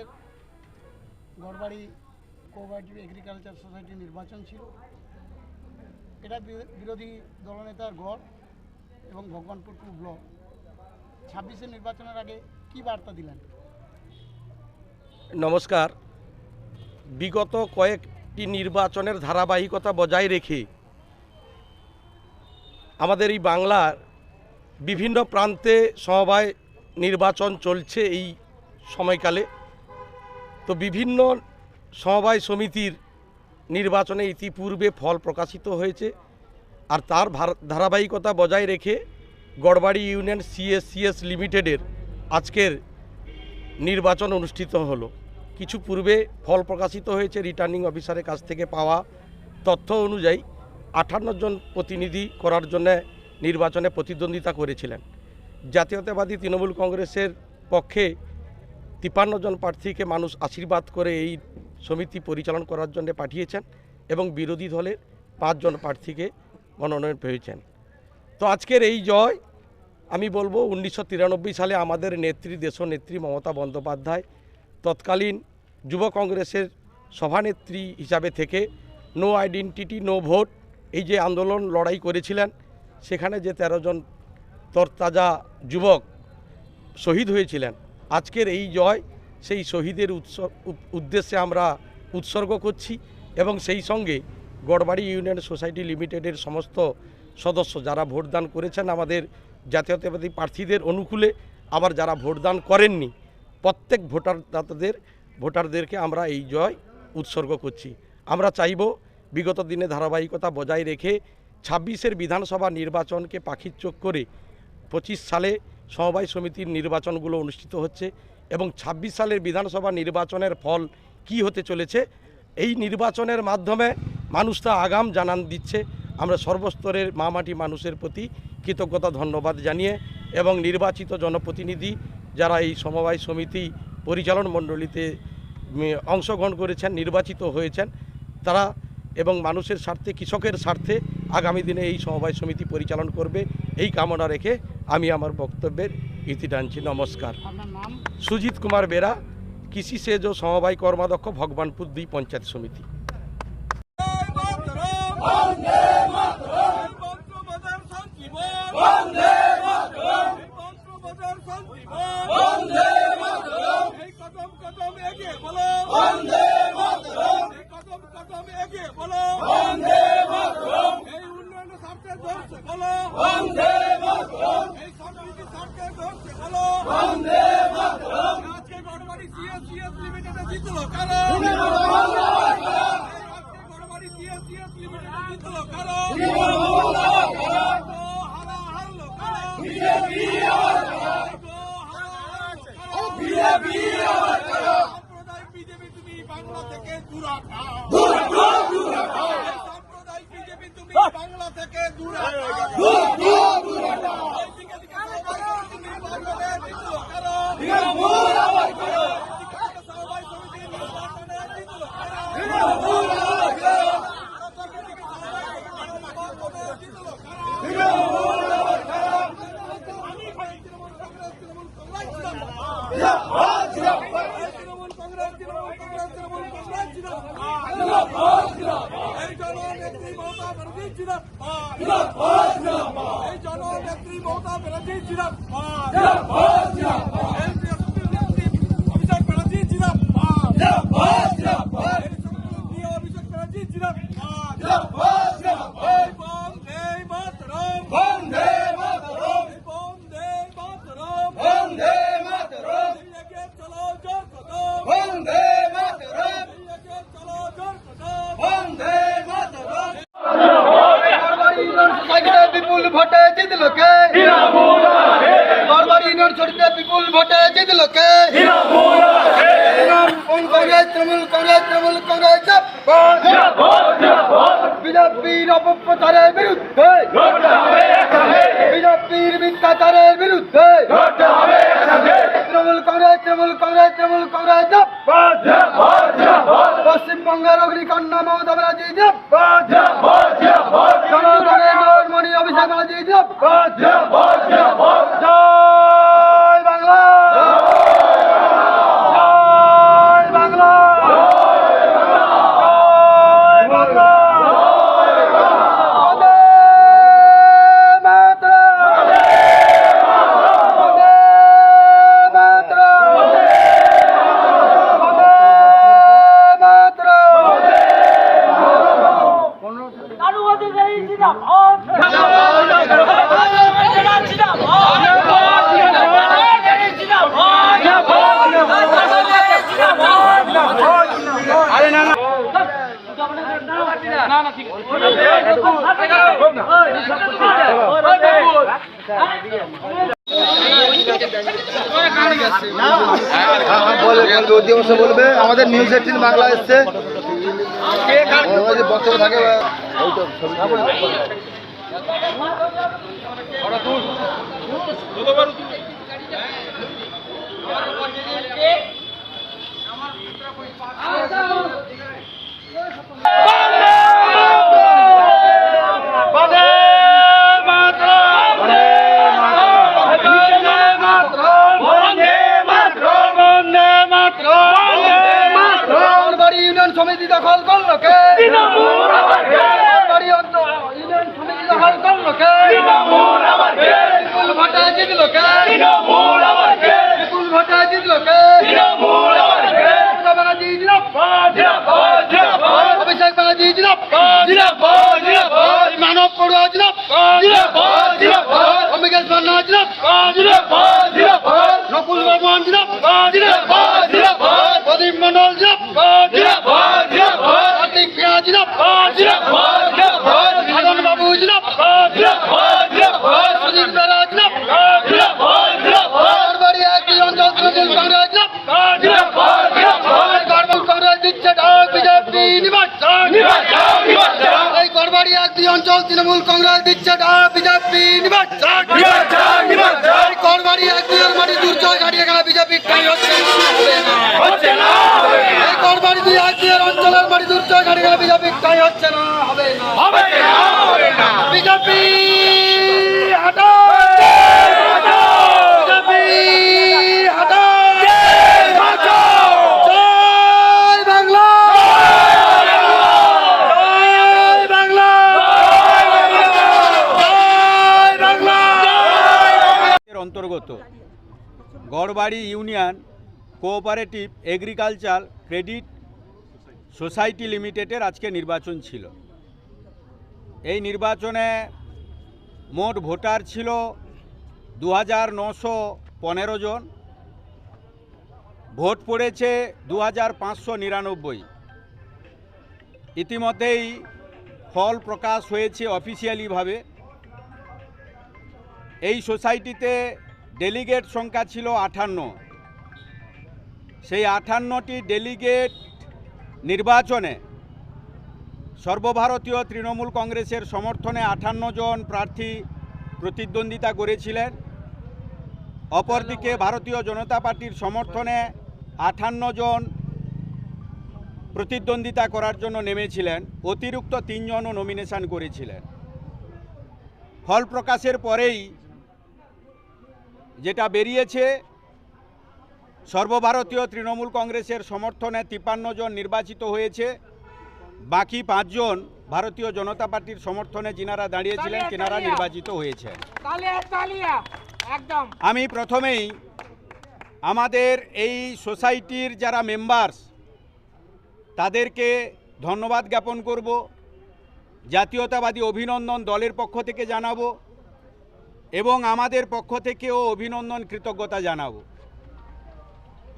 এর Garbari cooperative agriculture সোসাইটির নির্বাচন ছিল। এটা বিরোধী দলনেতার গড় এবং ভগবানপুর টু ব্লক। ছাব্বিশে নির্বাচনের আগে কি বার্তা দিলেন? নমস্কার। বিগত কয়েকটি নির্বাচনের ধারাবাহিকতা বজায় রেখে আমাদের এই বাংলার বিভিন্ন প্রান্তে সমবায় নির্বাচন চলছে এই সময়কালে। তো বিভিন্ন সমবায় সমিতির নির্বাচনে ইতিপূর্বে ফল প্রকাশিত হয়েছে আর তার ধারাবাহিকতা বজায় রেখে গড়বাড়ি ইউনিয়ন সিএসসিএস লিমিটেডের আজকের নির্বাচন অনুষ্ঠিত হলো। কিছু পূর্বে ফল প্রকাশিত হয়েছে রিটার্নিং অফিসারের কাছ থেকে পাওয়া তথ্য অনুযায়ী আটান্ন জন প্রতিনিধি করার জন্য নির্বাচনে প্রতিদ্বন্দ্বিতা করেছিলেন। জাতীয়তাবাদী তৃণমূল কংগ্রেসের পক্ষে তিপ্পান্ন জন প্রার্থীকে মানুষ আশীর্বাদ করে এই সমিতি পরিচালন করার জন্য পাঠিয়েছেন এবং বিরোধী দলের পাঁচজন প্রার্থীকে মনোনয়ন পেয়েছেন। তো আজকের এই জয়, আমি বলব উনিশশো তিরানব্বই সালে আমাদের নেত্রী, দেশনেত্রী মমতা বন্দ্যোপাধ্যায় তৎকালীন যুব কংগ্রেসের সভানেত্রী হিসাবে থেকে নো আইডেন্টিটি, নো ভোট এই যে আন্দোলন লড়াই করেছিলেন, সেখানে যে তেরো জন তরতাজা যুবক শহীদ হয়েছিলেন আজকের এই জয়, সেই শহীদের উৎস উদ্দেশ্যে আমরা উৎসর্গ করছি এবং সেই সঙ্গে গড়বাড়ি ইউনিয়ন সোসাইটি লিমিটেডের সমস্ত সদস্য যারা ভোটদান করেছেন আমাদের জাতীয়তাবাদী প্রার্থীদের অনুকূলে, আবার যারা ভোটদান করেননি, প্রত্যেক ভোটারদাতাদের, ভোটারদেরকে আমরা এই জয় উৎসর্গ করছি। আমরা চাইব বিগত দিনে ধারাবাহিকতা বজায় রেখে ছাব্বিশের বিধানসভা নির্বাচনকে পাখির চোখ করে পঁচিশ সালে সমবায় সমিতির নির্বাচনগুলো অনুষ্ঠিত হচ্ছে এবং ২৬ সালের বিধানসভা নির্বাচনের ফল কি হতে চলেছে, এই নির্বাচনের মাধ্যমে মানুষ তা আগাম জানান দিচ্ছে। আমরা সর্বস্তরের মামাটি মানুষের প্রতি কৃতজ্ঞতা, ধন্যবাদ জানিয়ে এবং নির্বাচিত জনপ্রতিনিধি যারা এই সমবায় সমিতি পরিচালন মণ্ডলীতে অংশগ্রহণ করেছেন, নির্বাচিত হয়েছেন, তারা এবং মানুষের স্বার্থে কৃষকের স্বার্থে আগামী দিনে এই সমবায় সমিতি পরিচালন করবে। এই কামনা রেখে আমি আমার বক্তব্যের ইতি টানছি। নমস্কার। সুজিত কুমার বেরা কৃষি সেজ ও সমবায় কর্মাধ্যক্ষ ভগবানপুর দুই পঞ্চায়েত সমিতি। বন্দে মাতরম বন্দ্যোপাধ্যায়ের সঞ্জীবন বন্দে মাতরম এই কদম কদম এগিয়ে বলো বন্দে মাতরম এই কদম কদম এগিয়ে বলো বন্দে মাতরম এই উন্নয়নের স্বার্থে ধরছে বলো বন্দে মাতরম এই সম্প্রীতির স্বার্থে ধরছে বলো বন্দে মাতরম আজকে গড়বাড়ি সিএস জিতলো কারণ জিতলো কারণ হারলো কারণ সাম্প্রদায়িক বিজেপি তুমি বাংলা থেকে দূর সাম্প্রদায়িক বিজেপি তুমি বাংলা থেকে দূর হটাও এইদিকে দিকে তুমি নির্বাচনে জিতলো কারণ সবাই সমিতি নির্বাচনে জিতলো তৃণমূল কংগ্রেস তৃণমূল কংগ্রেস তৃণমূল কংগ্রেস এই জননেত্রী মমতা ব্যানার্জি জিন্দাবাদ এই জননেত্রী মমতা ব্যানার্জি জিন্দাবাদ এই নেত্রী অভিষেক ব্যানার্জি জিন্দাবাদ এই প্রিয় অভিষেক ব্যানার্জি জিন্দাবাদ এই বন্দে মাতরম বন্দে মাতরম বন্দে মাতরম বন্দে মাতরম এগিয়ে চলো জোর কদম বন্দে মাতরম এগিয়ে চলো জোর কদম বন্দে মাতরম সোসাইটিতে বিপুল ভোটে জিতলো কে গড়বাড়ি ইউনিয়ন শরীরে বিপুল ভোটে জিতলো কে Trinamool Congress Trinamool Congress Trinamool Congress বিজেপির অপপ্রচারের বিরুদ্ধে। বিজেপির মিথ্যাচারের বিরুদ্ধে। তৃণমূল কংগ্রেস তৃণমূল কংগ্রেস তৃণমূল কংগ্রেস পশ্চিমবঙ্গের অগ্নিকন্যা মমতা ব্যানার্জি জনগণের নরমণি অভিষেক ব্যানার্জি জয় বলবে আমাদের নিউজ এইটিন বাংলা এসছে। বক্তব্য থাকে সমিতি দখল করল কে বাড়ি অঞ্চল ইউনিয়ন সমিতি দখল করল কে? বিপুল ভোটে জিতলো কে? বিপুল ভোটে জিতলো কে? মমতা ব্যানার্জি জিন্দাবাদ। অভিষেক ব্যানার্জি জিন্দাবাদ। এই মানব পড়ুয়া জিন্দাবাদ। অম্বিকেশ মান্না জিন্দাবাদ। নকুল বর্মন জিন্দাবাদ। প্রদীপ মন্ডল জিন্দাবাদ। কার্তিক পিয়া জিন্দাবাদ। সাধন বাবু জিন্দাবাদ। সুজিত বেরা জিন্দাবাদ। বাড়ি একই অঞ্চল তৃণমূল কংগ্রেস জিন্দাবাদ। তৃণমূল কংগ্রেস দিচ্ছে ডাক বিজেপি নির্বাচন এই গড়বাড়ি একই অঞ্চল তৃণমূল কংগ্রেস দিচ্ছে ডাক বিজেপি নির্বাচন এই গড়বাড়ি একই মাটি দুর্জয় গাড়িয়ে গেলে বিজেপি কাজ হচ্ছে না এই গড়বাড়ি দুই একই অঞ্চলের মাটি দুর্জয় গাড়িয়ে গেলে বিজেপি কাজ হচ্ছে না হবে না বিজেপি হটাও বিজেপি হটাও জয় বাংলা জয় বাংলা জয় বাংলা এর অন্তর্গত Garbari union cooperative agriculture credit society লিমিটেডের আজকে নির্বাচন ছিল। এই নির্বাচনে মোট ভোটার ছিল দু হাজার নশো পনেরো জন। ভোট পড়েছে দু হাজার পাঁচশো নিরানব্বই। ইতিমধ্যেই ফল প্রকাশ হয়েছে অফিসিয়ালিভাবে। এই সোসাইটিতে ডেলিগেট সংখ্যা ছিল আঠান্ন। সেই আঠান্নটি ডেলিগেট নির্বাচনে সর্বভারতীয় তৃণমূল কংগ্রেসের সমর্থনে আঠান্ন জন প্রার্থী প্রতিদ্বন্দ্বিতা করেছিলেন। অপরদিকে ভারতীয় জনতা পার্টির সমর্থনে আঠান্ন জন প্রতিদ্বন্দ্বিতা করার জন্য নেমেছিলেন। অতিরিক্ত তিনজনও নমিনেশন করেছিলেন। ফল প্রকাশের পরেই যেটা বেরিয়েছে সর্বভারতীয় তৃণমূল কংগ্রেসের সমর্থনে তিপ্পান্ন জন নির্বাচিত হয়েছে। বাকি পাঁচজন ভারতীয় জনতা পার্টির সমর্থনে যিনারা দাঁড়িয়েছিলেন তিনারা নির্বাচিত হয়েছে। আমি প্রথমেই আমাদের এই সোসাইটির যারা মেম্বার্স তাদেরকে ধন্যবাদ জ্ঞাপন করব জাতীয়তাবাদী অভিনন্দন দলের পক্ষ থেকে জানাব এবং আমাদের পক্ষ থেকেও অভিনন্দন কৃতজ্ঞতা জানাব।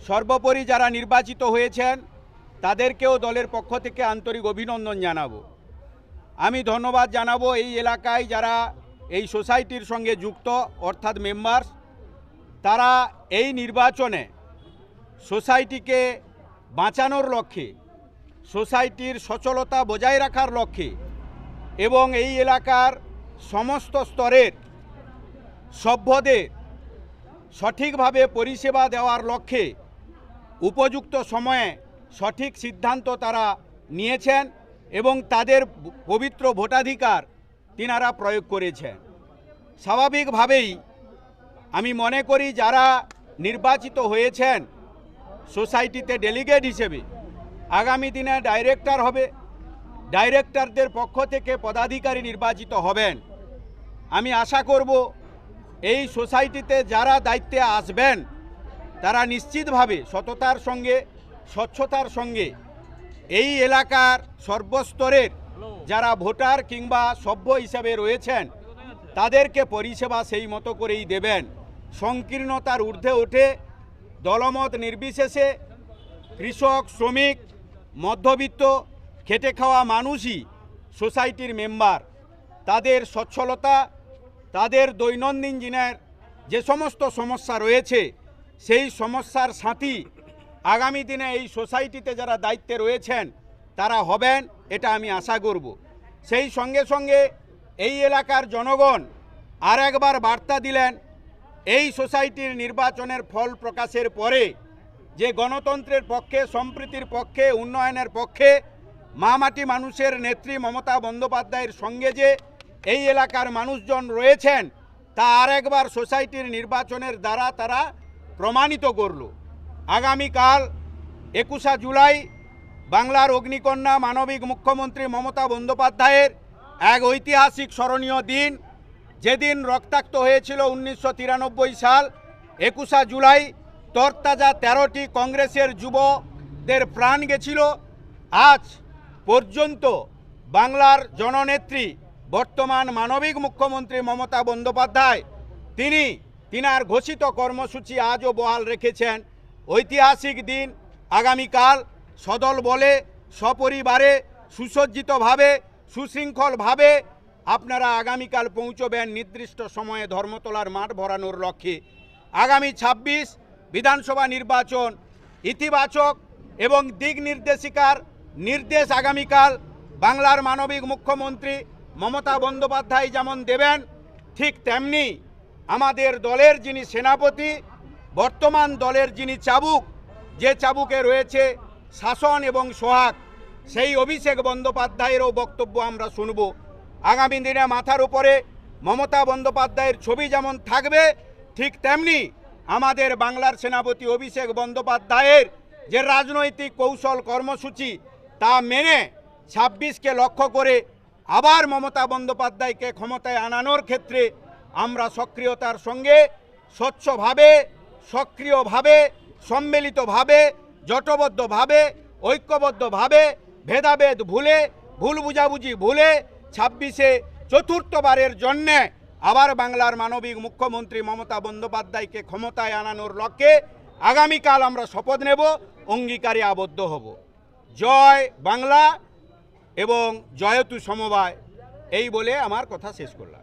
সর্বোপরি যারা নির্বাচিত হয়েছেন, তাদেরকেও দলের পক্ষ থেকে আন্তরিক অভিনন্দন জানাব। আমি ধন্যবাদ জানাব এই এলাকায় যারা এই সোসাইটির সঙ্গে যুক্ত, অর্থাৎ মেম্বার্স তারা এই নির্বাচনে সোসাইটিকে বাঁচানোর লক্ষ্যে, সোসাইটির সচলতা বজায় রাখার লক্ষ্যে এবং এই এলাকার সমস্ত স্তরের সভ্যদের সঠিকভাবে পরিষেবা দেওয়ার লক্ষ্যে উপযুক্ত সময়ে সঠিক সিদ্ধান্ত তারা নিয়েছেন এবং তাদের পবিত্র ভোটাধিকার তিনারা প্রয়োগ করেছেন। স্বাভাবিকভাবেই আমি মনে করি যারা নির্বাচিত হয়েছেন সোসাইটিতে ডেলিগেট হিসেবে, আগামী দিনে ডাইরেক্টর হবে, ডাইরেক্টরদের পক্ষ থেকে পদাধিকারী নির্বাচিত হবেন। আমি আশা করব এই সোসাইটিতে যারা দায়িত্বে আসবেন তারা নিশ্চিতভাবে সততার সঙ্গে, স্বচ্ছতার সঙ্গে এই এলাকার সর্বস্তরের যারা ভোটার কিংবা সভ্য হিসাবে রয়েছেন, তাদেরকে পরিষেবা সেই মতো করেই দেবেন। সংকীর্ণতার ঊর্ধ্বে ওঠে দলমত নির্বিশেষে কৃষক, শ্রমিক, মধ্যবিত্ত, খেটে খাওয়া মানুষই সোসাইটির মেম্বার। তাদের সচ্ছলতা, তাদের দৈনন্দিন দিনের যে সমস্ত সমস্যা রয়েছে সেই সমস্যার সাথী আগামী দিনে এই সোসাইটিতে যারা দায়িত্বে রয়েছেন, তারা হবেন, এটা আমি আশা করব। সেই সঙ্গে সঙ্গে এই এলাকার জনগণ আর একবার বার্তা দিলেন, এই সোসাইটির নির্বাচনের ফল প্রকাশের পরে যে গণতন্ত্রের পক্ষে, সম্প্রীতির পক্ষে, উন্নয়নের পক্ষে মামাটি মানুষের নেত্রী মমতা বন্দ্যোপাধ্যায়ের সঙ্গে যে এই এলাকার মানুষজন রয়েছেন, তা আর একবার সোসাইটির নির্বাচনের দ্বারা তারা প্রমাণিত করল। আগামীকাল একুশা জুলাই বাংলার অগ্নিকন্যা মানবিক মুখ্যমন্ত্রী মমতা বন্দ্যোপাধ্যায়ের এক ঐতিহাসিক স্মরণীয় দিন। যেদিন রক্তাক্ত হয়েছিল উনিশশো তিরানব্বই সাল, একুশা জুলাই তরতাজা তেরোটি কংগ্রেসের যুবদের প্রাণ গেছিল। আজ পর্যন্ত বাংলার জননেত্রী বর্তমান মানবিক মুখ্যমন্ত্রী মমতা বন্দ্যোপাধ্যায়, তিনি তিনার ঘোষিত কর্মসূচি আজও বহাল রেখেছেন। ঐতিহাসিক দিন আগামীকাল, সদল বলে, সপরিবারে, সুসজ্জিতভাবে, সুশৃঙ্খলভাবে আপনারা আগামীকাল পৌঁছবেন নির্দিষ্ট সময়ে ধর্মতলার মাঠ ভরানোর লক্ষ্যে। আগামী ২৬ বিধানসভা নির্বাচন ইতিবাচক এবং দিক নির্দেশিকার নির্দেশ আগামীকাল বাংলার মানবিক মুখ্যমন্ত্রী মমতা বন্দ্যোপাধ্যায় যেমন দেবেন, ঠিক তেমনি আমাদের দলের যিনি সেনাপতি, বর্তমান দলের যিনি চাবুক, যে চাবুকে রয়েছে শাসন এবং সোহাগ, সেই অভিষেক বন্দ্যোপাধ্যায়েরও বক্তব্য আমরা শুনব। আগামী দিনে মাথার উপরে মমতা বন্দ্যোপাধ্যায়ের ছবি যেমন থাকবে, ঠিক তেমনি আমাদের বাংলার সেনাপতি অভিষেক বন্দ্যোপাধ্যায়ের যে রাজনৈতিক কৌশল কর্মসূচি, তা মেনে ছাব্বিশকে লক্ষ্য করে আবার মমতা বন্দ্যোপাধ্যায়কে ক্ষমতায় আনানোর ক্ষেত্রে আমরা সক্রিয়তার সঙ্গে স্বচ্ছভাবে, সক্রিয়ভাবে, সম্মিলিতভাবে, জটবদ্ধভাবে, ঐক্যবদ্ধভাবে, ভেদাভেদ ভুলে, ভুল বুঝাবুঝি ভুলে ছাব্বিশে চতুর্থবারের জন্যে আবার বাংলার মানবিক মুখ্যমন্ত্রী মমতা বন্দ্যোপাধ্যায়কে ক্ষমতায় আনানোর লক্ষ্যে আগামীকাল আমরা শপথ নেব, অঙ্গীকারে আবদ্ধ হব। জয় বাংলা এবং জয়তু সমবায়। এই বলে আমার কথা শেষ করলাম।